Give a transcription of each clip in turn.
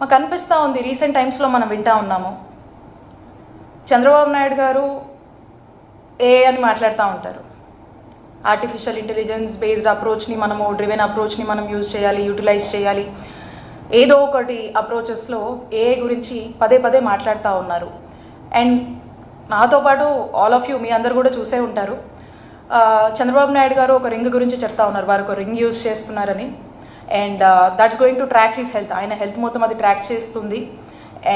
మాకు అనిపిస్తూ ఉంది రీసెంట్ టైమ్స్లో మనం వింటా ఉన్నాము. చంద్రబాబు నాయుడు గారు ఏ అని మాట్లాడుతూ ఉంటారు. ఆర్టిఫిషియల్ ఇంటెలిజెన్స్ బేస్డ్ అప్రోచ్ని మనము డ్రివెన్ అప్రోచ్ని మనం యూజ్ చేయాలి యూటిలైజ్ చేయాలి. ఏదో ఒకటి అప్రోచెస్లో ఏ గురించి పదే పదే మాట్లాడుతూ ఉన్నారు. అండ్ నాతో పాటు ఆల్ ఆఫ్ యూ మీ అందరు కూడా చూసే ఉంటారు. చంద్రబాబు నాయుడు గారు ఒక రింగ్ గురించి చెప్తా ఉన్నారు వారు ఒక రింగ్ యూజ్ చేస్తున్నారని. And that's going to track his health ఆయన హెల్త్ మొత్తం అది ట్రాక్ చేస్తుంది.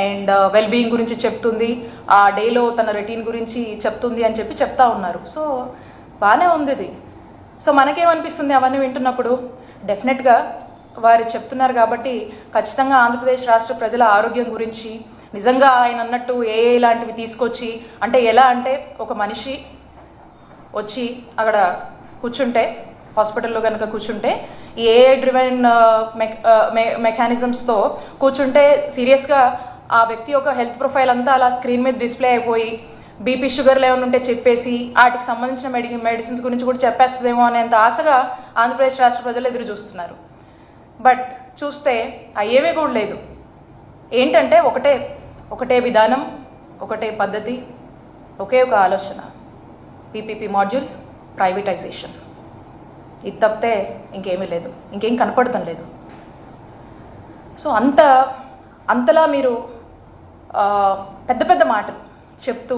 అండ్ వెల్ బీయింగ్ గురించి చెప్తుంది. ఆ డేలో తన రొటీన్ గురించి చెప్తుంది అని చెప్పి చెప్తా ఉన్నారు. సో బాగానే ఉంది ఇది. సో మనకేమనిపిస్తుంది అవన్నీ వింటున్నప్పుడు? డెఫినెట్గా వారు చెప్తున్నారు కాబట్టి ఖచ్చితంగా ఆంధ్రప్రదేశ్ రాష్ట్ర ప్రజల ఆరోగ్యం గురించి నిజంగా ఆయన అన్నట్టు ఏ ఏ లాంటివి తీసుకొచ్చి అంటే ఎలా అంటే ఒక మనిషి వచ్చి అక్కడ కూర్చుంటే హాస్పిటల్లో కనుక కూర్చుంటే ఈ ఏఐ డ్రివెన్ మెకానిజమ్స్తో కూర్చుంటే సీరియస్గా ఆ వ్యక్తి యొక్క హెల్త్ ప్రొఫైల్ అంతా అలా స్క్రీన్ మీద డిస్ప్లే అయిపోయి బీపీ షుగర్లు ఏమైనా ఉంటే చెప్పేసి వాటికి సంబంధించిన మెడి మెడిసిన్స్ గురించి కూడా చెప్పేస్తుందేమో అనేంత ఆశగా ఆంధ్రప్రదేశ్ రాష్ట్ర ప్రజలు ఎదురు చూస్తున్నారు. బట్ చూస్తే అయ్యేవే కూడా లేదు. ఏంటంటే ఒకటే ఒకటే విధానం ఒకటే పద్ధతి ఒకే ఒక ఆలోచన. పీపీపీ మాడ్యూల్ ప్రైవేటైజేషన్ ఇది తప్పితే ఇంకేమీ లేదు ఇంకేం కనపడటం లేదు. సో అంత అంతలా మీరు పెద్ద పెద్ద మాటలు చెప్తూ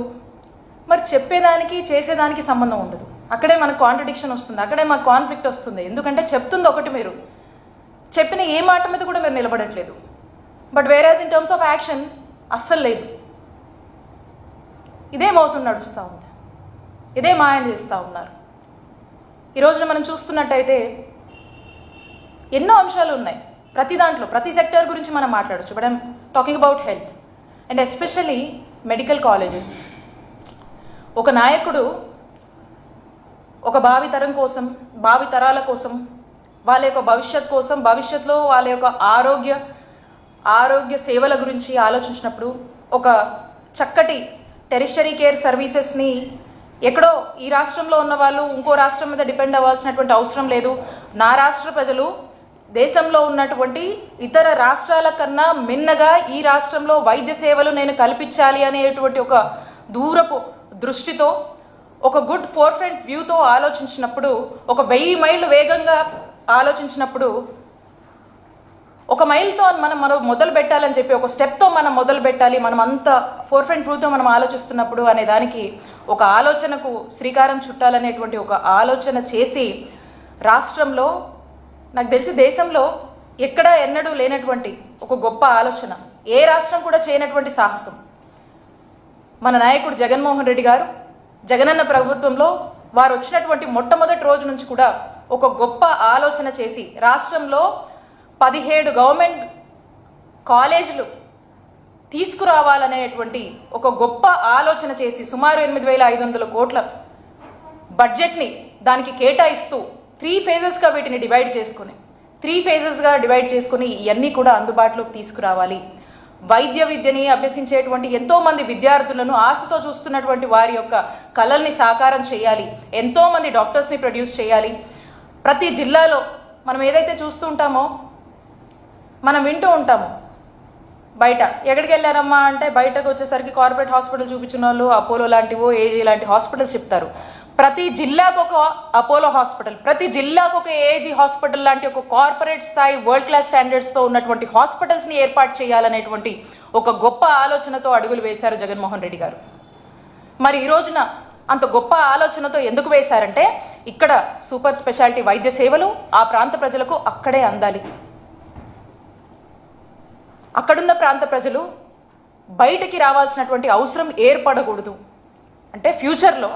మరి చెప్పేదానికి చేసేదానికి సంబంధం ఉండదు. అక్కడే మనకు కాంట్రడిక్షన్ వస్తుంది అక్కడే మాకు కాన్ఫ్లిక్ట్ వస్తుంది. ఎందుకంటే చెప్తుంది ఒకటి మీరు. చెప్పిన ఏ మాట మీద కూడా మీరు నిలబడట్లేదు. But whereas in terms of action అస్సలు లేదు. ఇదే మోసం నడుస్తూ ఉంది. ఇదే మాయం చేస్తూ ఉన్నారు. ఈ రోజున మనం చూస్తున్నట్టయితే ఎన్నో అంశాలు ఉన్నాయి. ప్రతి దాంట్లో ప్రతి సెక్టర్ గురించి మనం మాట్లాడచ్చు. But I'm talking about health and especially medical colleges ఒక నాయకుడు ఒక భావి తరం కోసం భావి తరాల కోసం వాళ్ళ యొక్క భవిష్యత్ కోసం భవిష్యత్తులో వాళ్ళ యొక్క ఆరోగ్య ఆరోగ్య సేవల గురించి ఆలోచించినప్పుడు ఒక చక్కటి టెరిషరీ కేర్ సర్వీసెస్ని ఎక్కడో ఈ రాష్ట్రంలో ఉన్న వాళ్ళు ఇంకో రాష్ట్రం మీద డిపెండ్ అవ్వాల్సినటువంటి అవసరం లేదు. నా రాష్ట్ర ప్రజలు దేశంలో ఉన్నటువంటి ఇతర రాష్ట్రాల కన్నా మిన్నగా ఈ రాష్ట్రంలో వైద్య సేవలు నేను కల్పించాలి అనేటువంటి ఒక దూరపు దృష్టితో ఒక గుడ్ ఫోర్ ఫ్రంట్ వ్యూతో ఆలోచించినప్పుడు ఒక వెయ్యి మైళ్ళు వేగంగా ఆలోచించినప్పుడు ఒక మైల్తో మనం మనం మొదలు పెట్టాలని చెప్పి ఒక స్టెప్తో మనం మొదలు పెట్టాలి మనం అంత ఫోర్ ఫ్రంట్ ట్రూతో మనం ఆలోచిస్తున్నప్పుడు అనే దానికి ఒక ఆలోచనకు శ్రీకారం చుట్టాలనేటువంటి ఒక ఆలోచన చేసి రాష్ట్రంలో నాకు తెలిసి దేశంలో ఎక్కడా ఎన్నడూ లేనటువంటి ఒక గొప్ప ఆలోచన. ఏ రాష్ట్రం కూడా చేయనటువంటి సాహసం. మన నాయకుడు జగన్మోహన్ రెడ్డి గారు జగనన్న ప్రభుత్వంలో వారు వచ్చినటువంటి మొట్టమొదటి రోజు నుంచి కూడా ఒక గొప్ప ఆలోచన చేసి రాష్ట్రంలో పదిహేడు గవర్నమెంట్ కాలేజీలు తీసుకురావాలనేటువంటి ఒక గొప్ప ఆలోచన చేసి సుమారు ఎనిమిది వేల ఐదు వందల కోట్ల బడ్జెట్ని దానికి కేటాయిస్తూ త్రీ ఫేజెస్గా వీటిని డివైడ్ చేసుకుని త్రీ ఫేజెస్గా డివైడ్ చేసుకుని ఇవన్నీ కూడా అందుబాటులోకి తీసుకురావాలి. వైద్య విద్యని అభ్యసించేటువంటి ఎంతోమంది విద్యార్థులను ఆశతో చూస్తున్నటువంటి వారి యొక్క కళల్ని సాకారం చేయాలి. ఎంతోమంది డాక్టర్స్ని ప్రొడ్యూస్ చేయాలి. ప్రతి జిల్లాలో మనం ఏదైతే చూస్తూ ఉంటామో మనం వింటూ ఉంటాము. బయట. ఎక్కడికి వెళ్ళారమ్మా అంటే బయటకు వచ్చేసరికి కార్పొరేట్ హాస్పిటల్ చూపించిన వాళ్ళు అపోలో లాంటివో ఏజీ లాంటి హాస్పిటల్స్ చెప్తారు. ప్రతి జిల్లాకు ఒక అపోలో హాస్పిటల్ ప్రతి జిల్లాకు ఒక ఏజీ హాస్పిటల్ లాంటి ఒక కార్పొరేట్ స్థాయి వరల్డ్ క్లాస్ స్టాండర్డ్స్తో ఉన్నటువంటి హాస్పిటల్స్ని ఏర్పాటు చేయాలనేటువంటి ఒక గొప్ప ఆలోచనతో అడుగులు వేశారు జగన్మోహన్ రెడ్డి గారు. మరి ఈ రోజున అంత గొప్ప ఆలోచనతో ఎందుకు వేశారంటే ఇక్కడ సూపర్ స్పెషాలిటీ వైద్య సేవలు ఆ ప్రాంత ప్రజలకు అక్కడే అందాలి. అక్కడున్న ప్రాంత ప్రజలు బయటకి రావాల్సినటువంటి అవసరం ఏర్పడకూడదు. అంటే ఫ్యూచర్లో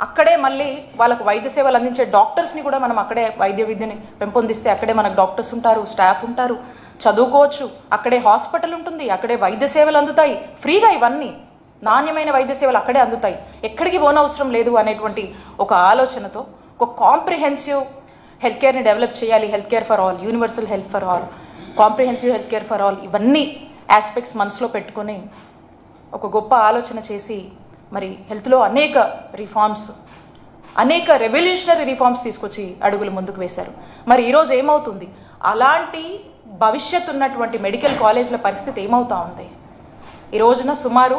అక్కడే మళ్ళీ వాళ్ళకు వైద్య సేవలు అందించే డాక్టర్స్ని కూడా మనం అక్కడే వైద్య విద్యని పెంపొందిస్తే అక్కడే మనకు డాక్టర్స్ ఉంటారు స్టాఫ్ ఉంటారు చదువుకోవచ్చు. అక్కడే హాస్పిటల్ ఉంటుంది అక్కడే వైద్య సేవలు అందుతాయి. ఫ్రీగా ఇవన్నీ నాణ్యమైన వైద్య సేవలు అక్కడే అందుతాయి. ఎక్కడికి పోనవసరం లేదు అనేటువంటి ఒక ఆలోచనతో ఒక కాంప్రిహెన్సివ్ హెల్త్ కేర్ని డెవలప్ చేయాలి. Health care for all universal health for all comprehensive health care for all ఇవన్నీ ఆస్పెక్ట్స్ మనసులో పెట్టుకొని ఒక గొప్ప ఆలోచన చేసి మరి హెల్త్లో అనేక రిఫార్మ్స్ అనేక రెవల్యూషనరీ రిఫార్మ్స్ తీసుకొచ్చి అడుగులు ముందుకు వేశారు. మరి ఈరోజు ఏమవుతుంది? అలాంటి భవిష్యత్తు ఉన్నటువంటి మెడికల్ కాలేజ్ల పరిస్థితి ఏమవుతా ఉంది? ఈ రోజున సుమారు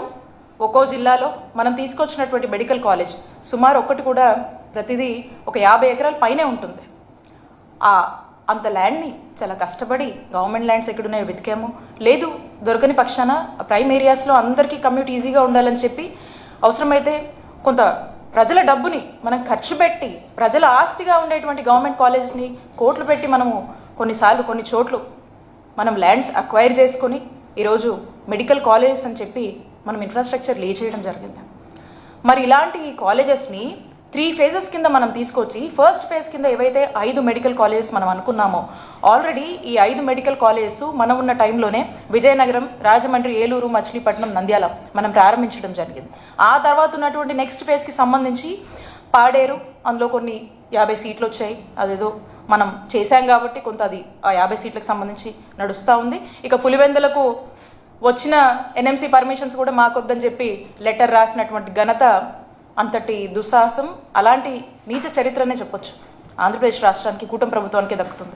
ఒక్కో జిల్లాలో మనం తీసుకొచ్చినటువంటి మెడికల్ కాలేజ్ సుమారు ఒక్కటి కూడా ప్రతిదీ ఒక యాభై ఎకరాల పైనే ఉంటుంది. ఆ అంత ల్యాండ్ని చాలా కష్టపడి గవర్నమెంట్ ల్యాండ్స్ ఎక్కడున్నాయో వెతికాము. లేదు దొరకని పక్షాన ప్రైమ్ ఏరియాస్లో అందరికీ కమ్యూట్ ఈజీగా ఉండాలని చెప్పి అవసరమైతే కొంత ప్రజల డబ్బుని మనం ఖర్చు పెట్టి ప్రజల ఆస్తిగా ఉండేటువంటి గవర్నమెంట్ కాలేజెస్ని కోట్లు పెట్టి మనము కొన్నిసార్లు కొన్ని చోట్లు మనం ల్యాండ్స్ అక్వైర్ చేసుకొని ఈరోజు మెడికల్ కాలేజెస్ అని చెప్పి మనం ఇన్ఫ్రాస్ట్రక్చర్ లే చేయడం జరిగింది. మరి ఇలాంటి కాలేజెస్ని త్రీ ఫేజెస్ కింద మనం తీసుకొచ్చి ఫస్ట్ ఫేజ్ కింద ఏవైతే ఐదు మెడికల్ కాలేజెస్ మనం అనుకున్నామో ఆల్రెడీ ఈ ఐదు మెడికల్ కాలేజెస్ మనం ఉన్న టైంలోనే విజయనగరం రాజమండ్రి ఏలూరు మచిలీపట్నం నంద్యాల మనం ప్రారంభించడం జరిగింది. ఆ తర్వాత ఉన్నటువంటి నెక్స్ట్ ఫేజ్కి సంబంధించి పాడేరు అందులో కొన్ని యాభై సీట్లు వచ్చాయి. అదేదో మనం చేశాం కాబట్టి కొంత అది ఆ యాభై సీట్లకు సంబంధించి నడుస్తూ ఉంది. ఇక పులివెందులకు వచ్చిన ఎన్ఎంసీ పర్మిషన్స్ కూడా మాకొద్దని చెప్పి లెటర్ రాసినటువంటి ఘనత అంతటి దుస్సాహసం అలాంటి నీచ చరిత్రనే చెప్పొచ్చు. ఆంధ్రప్రదేశ్ రాష్ట్రానికి కూటమి ప్రభుత్వానికి దక్కుతుంది.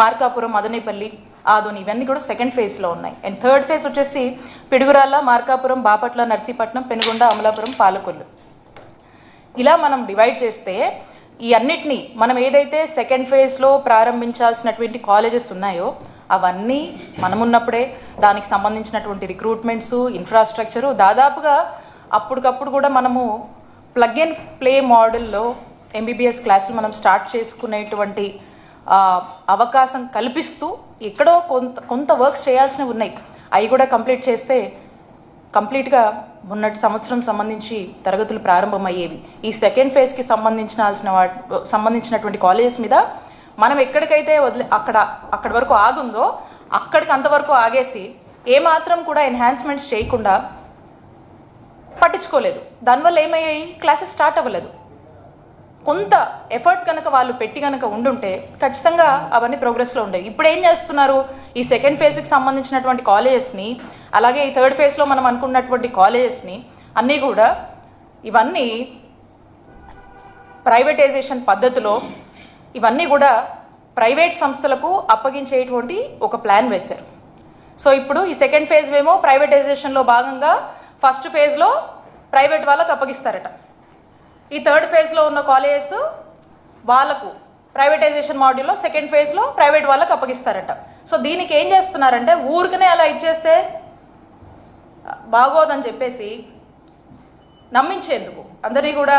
మార్కాపురం మదనేపల్లి ఆదోని ఇవన్నీ కూడా సెకండ్ ఫేజ్లో ఉన్నాయి. అండ్ థర్డ్ ఫేజ్ వచ్చేసి పిడుగురాళ్ళ మార్కాపురం బాపట్ల నర్సీపట్నం పెనుగొండ అమలాపురం పాలకొల్లు. ఇలా మనం డివైడ్ చేస్తే ఈ అన్నిటినీ మనం ఏదైతే సెకండ్ ఫేజ్లో ప్రారంభించాల్సినటువంటి కాలేజెస్ ఉన్నాయో అవన్నీ మనమున్నప్పుడే దానికి సంబంధించినటువంటి రిక్రూట్మెంట్స్ ఇన్ఫ్రాస్ట్రక్చరు దాదాపుగా అప్పటికప్పుడు కూడా మనము ప్లగ్ అండ్ ప్లే మోడల్లో ఎంబీబీఎస్ క్లాసులు మనం స్టార్ట్ చేసుకునేటువంటి అవకాశం కల్పిస్తూ ఎక్కడో కొంత కొంత వర్క్స్ చేయాల్సినవి ఉన్నాయి. అవి కూడా కంప్లీట్ చేస్తే కంప్లీట్గా మొన్నటి సంవత్సరం సంబంధించి తరగతులు ప్రారంభమయ్యేవి. ఈ సెకండ్ ఫేజ్కి సంబంధించాల్సిన వాటి సంబంధించినటువంటి కాలేజెస్ మీద మనం ఎక్కడికైతే వదిలే అక్కడ అక్కడి వరకు ఆగుందో అక్కడికి అంతవరకు ఆగేసి ఏమాత్రం కూడా ఎన్హాన్స్మెంట్స్ చేయకుండా పట్టించుకోలేదు. దానివల్ల ఏమయ్యాయి? క్లాసెస్ స్టార్ట్ అవ్వలేదు. కొంత ఎఫర్ట్స్ కనుక వాళ్ళు పెట్టి కనుక ఉండుంటే ఖచ్చితంగా అవన్నీ ప్రోగ్రెస్లో ఉండేవి ఇప్పుడు ఏం చేస్తున్నారు? ఈ సెకండ్ ఫేజ్కి సంబంధించినటువంటి కాలేజెస్ని అలాగే ఈ థర్డ్ ఫేజ్లో మనం అనుకున్నటువంటి కాలేజెస్ని అన్నీ కూడా ఇవన్నీ ప్రైవేటైజేషన్ పద్ధతిలో ఇవన్నీ కూడా ప్రైవేట్ సంస్థలకు అప్పగించేటువంటి ఒక ప్లాన్ వేశారు. సో ఇప్పుడు ఈ సెకండ్ ఫేజ్ ఏమో ప్రైవేటైజేషన్లో భాగంగా ఫస్ట్ ఫేజ్లో ప్రైవేట్ వాళ్ళకు అప్పగిస్తారట. ఈ థర్డ్ ఫేజ్లో ఉన్న కాలేజెస్ వాళ్ళకు ప్రైవేటైజేషన్ మాడ్యూల్లో సెకండ్ ఫేజ్లో ప్రైవేట్ వాళ్ళకు అప్పగిస్తారట. సో దీనికి ఏం చేస్తున్నారంటే ఊరికనే అలా ఇచ్చేస్తే బాగోదని చెప్పేసి నమ్మించేందుకు. అందరినీ కూడా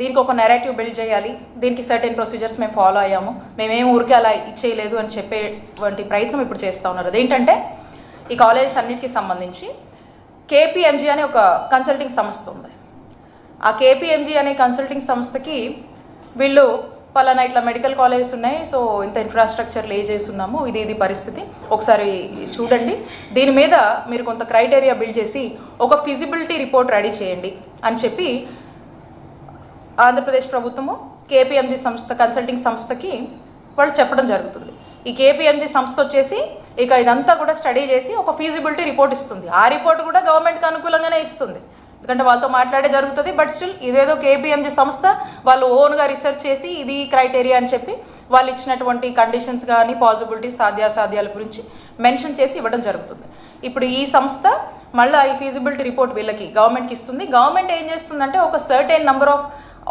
దీనికి ఒక నెరేటివ్ బిల్డ్ చేయాలి. దీనికి సర్టెన్ ప్రొసీజర్స్ మేము ఫాలో అయ్యాము. మేమేం ఊరికే అలా ఇచ్చేయలేదు అని చెప్పేటువంటి ప్రయత్నం ఇప్పుడు చేస్తూ ఉన్నారు. అదేంటంటే ఈ కాలేజెస్ అన్నిటికీ సంబంధించి కేపీఎంజీ అనే ఒక కన్సల్టింగ్ సంస్థ ఉంది. ఆ కేపీఎంజీ అనే కన్సల్టింగ్ సంస్థకి వీళ్ళు పలానా ఇట్లా మెడికల్ కాలేజెస్ ఉన్నాయి సో ఇంత ఇన్ఫ్రాస్ట్రక్చర్ లే చేస్తున్నాము ఇది ఇది పరిస్థితి. ఒకసారి చూడండి. దీని మీద మీరు కొంత క్రైటీరియా బిల్డ్ చేసి ఒక ఫిజిబిలిటీ రిపోర్ట్ రెడీ చేయండి అని చెప్పి ఆంధ్రప్రదేశ్ ప్రభుత్వము కేపీఎంజీ సంస్థ కన్సల్టింగ్ సంస్థకి వాళ్ళు చెప్పడం జరుగుతుంది. ఈ కేపీఎంజీ సంస్థ వచ్చేసి ఇక ఇదంతా కూడా స్టడీ చేసి ఒక ఫీజిబిలిటీ రిపోర్ట్ ఇస్తుంది. ఆ రిపోర్ట్ కూడా గవర్నమెంట్కి అనుకూలంగానే ఇస్తుంది. ఎందుకంటే వాళ్ళతో మాట్లాడే జరుగుతుంది బట్ స్టిల్ ఇదేదో కేపీఎంజీ సంస్థ వాళ్ళు ఓన్గా రీసెర్చ్ చేసి ఇది క్రైటీరియా అని చెప్పి వాళ్ళు ఇచ్చినటువంటి కండిషన్స్ కానీ పాసిబిలిటీస్ సాధ్యాసాధ్యాల గురించి మెన్షన్ చేసి ఇవ్వడం జరుగుతుంది. ఇప్పుడు ఈ సంస్థ మళ్ళీ ఈ ఫీజిబిలిటీ రిపోర్ట్ వీళ్ళకి గవర్నమెంట్కి ఇస్తుంది. గవర్నమెంట్ ఏం చేస్తుందంటే ఒక సర్టెన్ నెంబర్ ఆఫ్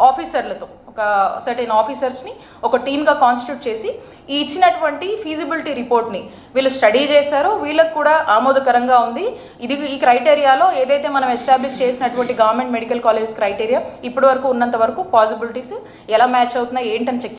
ఆఫీసర్లతో ఒక సర్టెన్ ఆఫీసర్స్ని ఒక టీమ్గా కాన్స్టిట్యూట్ చేసి ఈ ఇచ్చినటువంటి ఫీజిబిలిటీ రిపోర్ట్ని వీళ్ళు స్టడీ చేశారో వీళ్ళకి కూడా ఆమోదకరంగా ఉంది. ఇది ఈ క్రైటీరియాలో ఏదైతే మనం ఎస్టాబ్లిష్ చేసినటువంటి గవర్నమెంట్ మెడికల్ కాలేజ్ క్రైటీరియా ఇప్పటి వరకు ఉన్నంత వరకు పాసిబిలిటీస్ ఎలా మ్యాచ్ అవుతున్నాయి ఏంటని చెక్